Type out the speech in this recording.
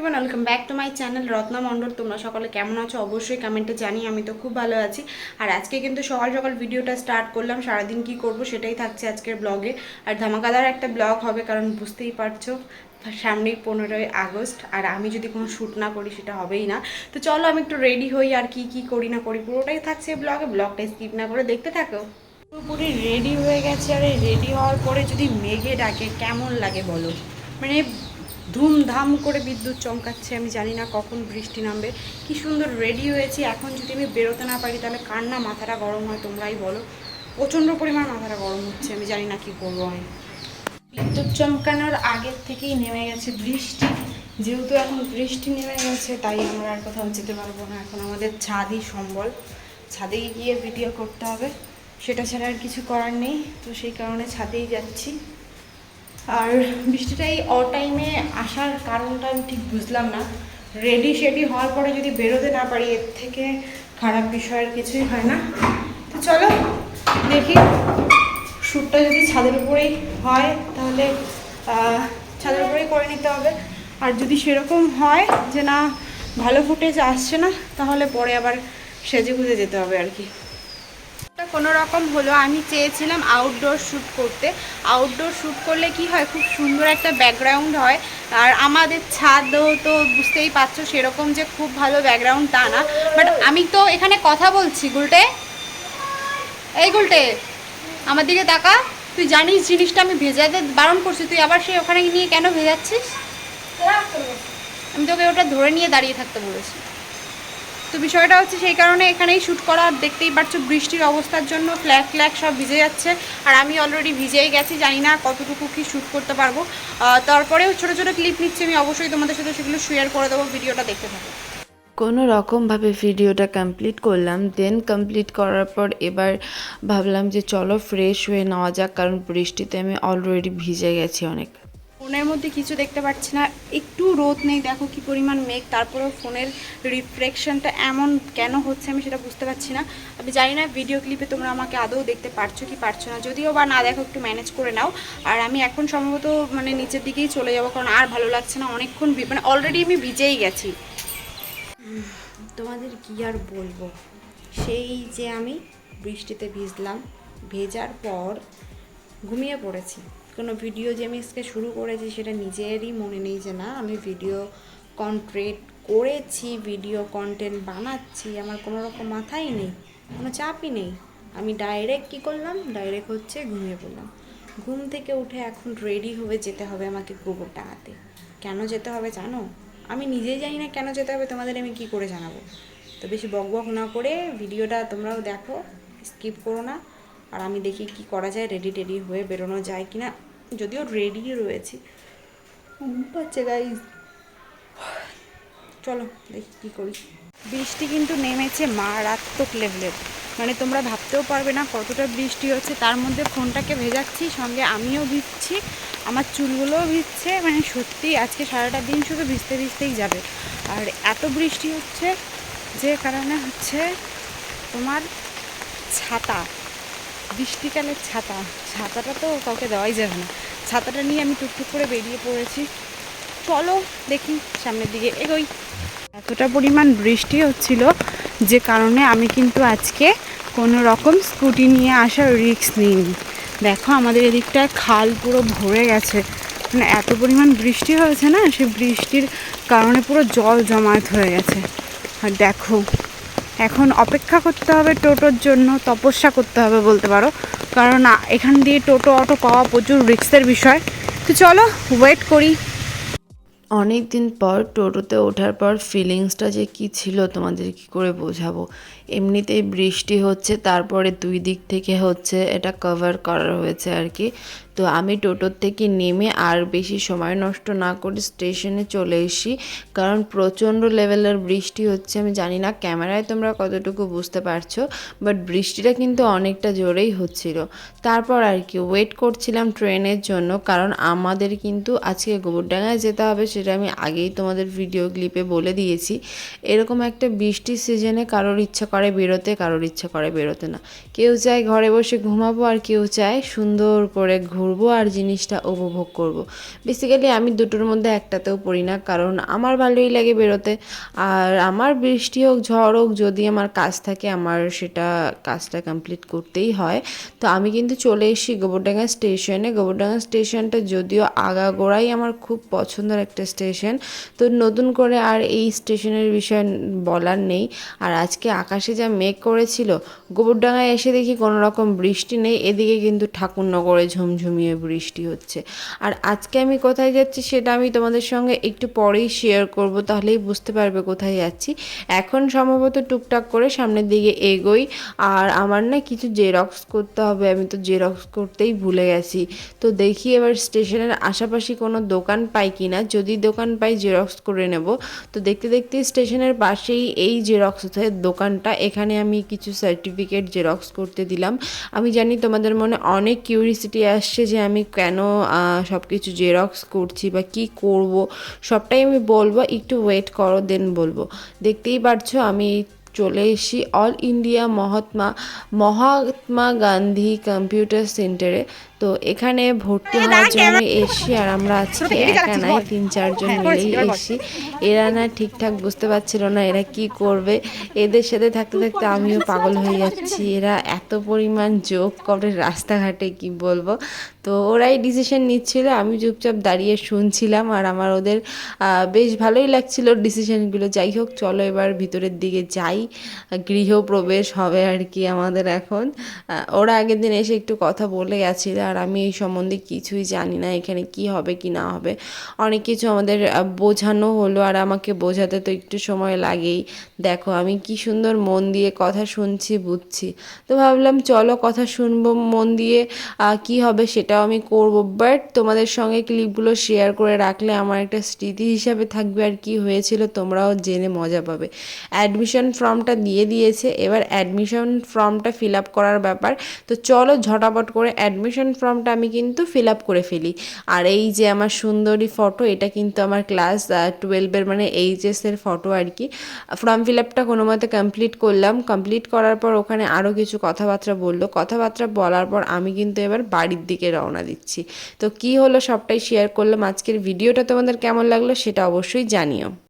Everyone welcome back to my channel Ratna Mondal তোমরা সকলে কেমন আছো? অবশ্যই কমেন্টে জানি আমি তো খুব ভালো আছি। আর আজকে কিন্তু সকাল সকাল ভিডিওটা স্টার্ট করলাম, সারাদিন কি করব সেটাই থাকছে আজকের ব্লগে আর ধামাকাদার একটা ব্লগ হবে, কারণ বুঝতেই পারছ, সামনেই পনেরোই আগস্ট, আর আমি যদি কোনো শ্যুট না করি সেটা হবেই না। তো চলো, আমি একটু রেডি হই, আর কি কি করি না করি, পুরোটাই থাকছে ব্লগে ব্লগটা স্কিপ না করে দেখতে থাকো। পুরোপুরি রেডি হয়ে গেছে, আর রেডি হওয়ার পরে যদি মেঘে ডাকে, কেমন লাগে বলো? মানে ধুমধাম করে বিদ্যুৎ চমকাচ্ছে, আমি জানি না কখন বৃষ্টি নামবে। কি সুন্দর রেডি হয়েছি, এখন যদি আমি বেরোতে না পারি, তাহলে কার না মাথাটা গরম হয় তোমরাই বলো। প্রচণ্ড পরিমাণ মাথাটা গরম হচ্ছে, আমি জানি না কি করব আমি। বিদ্যুৎ চমকানোর আগের থেকেই নেমে গেছে বৃষ্টি। যেহেতু এখন বৃষ্টি নেমে গেছে, তাই আমরা আর কোথাও যেতে পারব না। এখন আমাদের ছাদই সম্বল। ছাদে গিয়ে ভিডিও করতে হবে। সেটা ছাড়া আর কিছু করার নেই, তো সেই কারণে ছাদেই যাচ্ছি। আর বৃষ্টিটা এই অটাইমে আসার কারণটা আমি ঠিক বুঝলাম না। রেডি শেডি হওয়ার পরে যদি বেরোতে না পারি, এর থেকে খারাপ বিষয় আর কিছুই হয় না। তো চলো, দেখি। শ্যুটটা যদি ছাদের উপরেই হয়, তাহলে ছাদের উপরেই করে নিতে হবে। আর যদি সেরকম হয় যে না, ভালো ফুটেজ আসছে না, তাহলে পরে আবার সেজে গুজে যেতে হবে আর কি। কোনো রকম হলো আমি চেয়েছিলাম আউটডোর শ্যুট করতে। আউটডোর শ্যুট করলে কি হয় খুব সুন্দর একটা ব্যাকগ্রাউন্ড হয়। আর আমাদের ছাদও তো বুঝতেই পারছ সেরকম যে খুব ভালো ব্যাকগ্রাউন্ড তা না। বাট আমি তো এখানে কথা বলছি গুলটে। এই গুলটে আমার দিকে তাকা। তুই জানিস জিনিসটা আমি ভেজাতে বারণ করছি তুই আবার সে ওখানে নিয়ে কেন ভেজাচ্ছিস? আমি তোকে ওটা ধরে নিয়ে দাঁড়িয়ে থাকতে বলেছি। তো বিষয়টা হচ্ছে সেই কারণে এখানেই শ্যুট করা দেখতেই পাচ্ছ বৃষ্টির অবস্থার জন্য ফ্ল্যাগ ফ্ল্যাগ সব ভিজে যাচ্ছে। আর আমি অলরেডি ভিজেই গেছি, জানি না কতটুকু কি শ্যুট করতে পারব। তারপরেও ছোটো ছোটো ক্লিপ নিচ্ছি আমি, অবশ্যই তোমাদের সাথে সেগুলো শেয়ার করে দেবো, ভিডিওটা দেখতে থাকো। কোনো রকমভাবে ভিডিওটা কমপ্লিট করলাম দেন কমপ্লিট করার পর এবার ভাবলাম যে চলো ফ্রেশ হয়ে নেওয়া যাক, কারণ বৃষ্টিতে আমি অলরেডি ভিজে গেছি অনেক। ফোনের মধ্যে কিছু দেখতে পাচ্ছি না। একটু রোদ নেই, দেখো কি পরিমাণ মেঘ। তারপরেও ফোনের রিফ্লেকশনটা এমন কেন হচ্ছে আমি সেটা বুঝতে পারছি না। আমি জানি না ভিডিও ক্লিপে তোমরা আমাকে আদৌ দেখতে পারছ কি পারছ না। যদিও বা না, দেখো, একটু ম্যানেজ করে নাও। আর আমি এখন সম্ভবত মানে নিচের দিকেই চলে যাব, কারণ আর ভালো লাগছে না অনেকক্ষণ মানে অলরেডি আমি ভিজেই গেছি। তোমাদের কি আর বলব? সেই যে আমি বৃষ্টিতে ভিজলাম, ভেজার পর ঘুমিয়ে পড়েছি। কোনো ভিডিও যে আমি আজকে শুরু করেছি সেটা নিজেরই মনে নেই যে না, আমি ভিডিও কন্ট্রেট করেছি ভিডিও কন্টেন্ট বানাচ্ছি, আমার কোনো রকম মাথাই নেই, কোনো চাপই নেই। আমি ডাইরেক্ট কী করলাম? ডাইরেক্ট হচ্ছে ঘুমিয়ে পড়লাম। ঘুম থেকে উঠে এখন রেডি হয়ে যেতে হবে আমাকে গোবর টাঙাতে কেন যেতে হবে জানো? আমি নিজেই জানি না কেন যেতে হবে, তোমাদের আমি কি করে জানাব? তো বেশি বক বক না করে ভিডিওটা তোমরাও দেখো স্কিপ করো না। আর আমি দেখি কি করা যায় রেডি টেডি হয়ে বেরোনো যায় কি না যদিও রেডি রয়েছি। পাচ্ছে চলো, দেখি কী করি। বৃষ্টি কিন্তু নেমেছে মারাত্মক লেভেলের মানে তোমরা ভাবতেও পারবে না কতটা বৃষ্টি হচ্ছে। তার মধ্যে ফোনটাকে ভেজাচ্ছি, সঙ্গে আমিও ভিজছি, আমার চুলগুলোও ভিজছে। মানে সত্যি, আজকে সারাটা দিন শুধু ভিজতে ভিজতেই যাবে। আর এত বৃষ্টি হচ্ছে, যে কারণে হচ্ছে তোমার ছাতা। বৃষ্টিকালের ছাতা। ছাতাটা তো কাউকে দেওয়াই যাবে না। ছাতাটা নিয়ে আমি টুকটুক করে বেরিয়ে পড়েছি। চলো দেখি সামনের দিকে এগোই। এতটা পরিমাণ বৃষ্টি হচ্ছিল যে কারণে আমি কিন্তু আজকে কোনো রকম স্কুটি নিয়ে আসার রিস্ক নিইনি। দেখো আমাদের এদিকটায় খাল পুরো ভরে গেছে। মানে এত পরিমাণ বৃষ্টি হয়েছে না সেই বৃষ্টির কারণে পুরো জল জমায়েত হয়ে গেছে। আর দেখো এখন অপেক্ষা করতে হবে টোটোর জন্য, তপস্যা করতে হবে বলতে পারো। কারণ এখান দিয়ে টোটো, অটো পাওয়া প্রচুর রিস্কের বিষয়। তো চলো ওয়েট করি। অনেক দিন পর টোটোতে ওঠার পর ফিলিংসটা যে কি ছিল তোমাদের কি করে বোঝাবো? এমনিতেই বৃষ্টি হচ্ছে, তারপরে দুই দিক থেকে হচ্ছে এটা কভার করা হয়েছে আর কি। তো আমি টোটোর থেকে নেমে আর বেশি সময় নষ্ট না করে স্টেশনে চলে এসি কারণ প্রচণ্ড লেভেলের বৃষ্টি হচ্ছে, আমি জানি না ক্যামেরায় তোমরা কতটুকু বুঝতে পারছ বাট বৃষ্টিটা কিন্তু অনেকটা জোরেই হচ্ছিল। তারপর আর কি ওয়েট করছিলাম ট্রেনের জন্য, কারণ আমাদের কিন্তু আজকে গোবরডাঙ্গায় যেতে হবে সেটা আমি আগেই তোমাদের ভিডিও ক্লিপে বলে দিয়েছি। এরকম একটা বৃষ্টির সিজনে কারোর ইচ্ছা করে বেরোতে, কারোর ইচ্ছা করে বেরোতে না। কেউ চায় ঘরে বসে ঘুমাবো আর কেউ চায় সুন্দর করে ঘুরবো ঘুরবো আর জিনিসটা উপভোগ করব। বেসিক্যালি আমি দুটোর মধ্যে একটাতেও পড়ি না, কারণ আমার ভালোই লাগে বেরোতে। আর আমার বৃষ্টি হোক, ঝড় হোক, যদি আমার কাজ থাকে, আমার সেটা কাজটা কমপ্লিট করতেই হয়। তো আমি কিন্তু চলে এসেছি গোবরডাঙ্গা স্টেশনে। গোবরডাঙ্গা স্টেশনটা যদিও আগাগোড়াই আমার খুব পছন্দের একটা স্টেশন, তো নতুন করে আর এই স্টেশনের বিষয়ে বলার নেই। আর আজকে আকাশে যা মেঘ করেছিল, গোবরডাঙ্গায় এসে দেখি কোনো রকম বৃষ্টি নেই, এদিকে কিন্তু ঠাকুরনগরে ঝুমঝুমিয়ে বৃষ্টি হচ্ছে। আর আজকে আমি কোথায় যাচ্ছি সেটা আমি তোমাদের সঙ্গে একটু পরেই শেয়ার করব, তাহলেই বুঝতে পারবে কোথায় যাচ্ছি। এখন সম্ভবত টুকটাক করে সামনের দিকে এগোই। আর আমার না কিছু জেরক্স করতে হবে, আমি তো জেরক্স করতেই ভুলে গেছি। তো দেখি এবার স্টেশনের আশাপাশি কোনো দোকান পাই কি না যদি দোকান পাই জেরক্স করে নেব। তো দেখতে দেখতে স্টেশনের পাশেই এই জেরক্সের দোকানটা। এখানে আমি কিছু সার্টিফিকেট জেরক্স করতে দিলাম। আমি জানি তোমাদের মনে অনেক কিউরিসিটি আসছে যে আমি কেন সব কিছু জেরক্স করছি বা কি করব, সবটাই আমি বলব, একটু ওয়েট করো দেন বলব। দেখতেই পারছ, আমি চলে এসেছি all India Mahatma Mahatma Gandhi computer সেন্টারে। তো এখানে ভর্তি হওয়ার জন্য এসছি আর আমরা আজকে একা নাই তিন চারজন মিলেই এসছি। এরা না ঠিকঠাক বুঝতে পারছিল না এরা কি করবে। এদের সাথে থাকতে থাকতে আমিও পাগল হয়ে যাচ্ছি। এরা এত পরিমাণ যোগ করে রাস্তাঘাটে কি বলব? তো ওরাই ডিসিশন নিচ্ছিল আমি চুপচাপ দাঁড়িয়ে শুনছিলাম আর আমার ওদের বেশ ভালোই লাগছিল ডিসিশনগুলো যাই হোক চলো এবার ভিতরের দিকে যাই। গৃহপ্রবেশ হবে আর কি আমাদের এখন। ওরা আগের দিন এসে একটু কথা বলে গেছিল আর আমি এই সম্বন্ধে কিছুই জানি না এখানে কি হবে, কি না হবে। অনেক কিছু আমাদের বোঝানো হলো আর আমাকে বোঝাতে তো একটু সময় লাগেই। দেখো আমি কি সুন্দর মন দিয়ে কথা শুনছি, বুঝছি। তো ভাবলাম চলো কথা শুনব মন দিয়ে কি হবে সেটাও আমি করব। বাট তোমাদের সঙ্গে ক্লিপগুলো শেয়ার করে রাখলে আমার একটা স্মৃতি হিসাবে থাকবে আর কি হয়েছিল, তোমরাও জেনে মজা পাবে। অ্যাডমিশন ফর্মটা দিয়ে দিয়েছে। এবার অ্যাডমিশন ফর্মটা ফিল আপ করার ব্যাপার। তো চলো ঝটাপট করে অ্যাডমিশন ফর্মটা আমি কিন্তু ফিল আপ করে ফেলি। আর এই যে আমার সুন্দরী ফটো এটা কিন্তু আমার ক্লাস টুয়েলভের মানে এইচএসের ফটো আর কি। ফর্ম ফিল আপটা কোনো মতে কমপ্লিট করলাম। কমপ্লিট করার পর ওখানে আরও কিছু কথাবার্তা বলল। কথাবার্তা বলার পর আমি কিন্তু এবার বাড়ির দিকে রওনা দিচ্ছি। তো কি হলো সবটাই শেয়ার করলাম। আজকের ভিডিওটা তোমাদের কেমন লাগল সেটা অবশ্যই জানিও।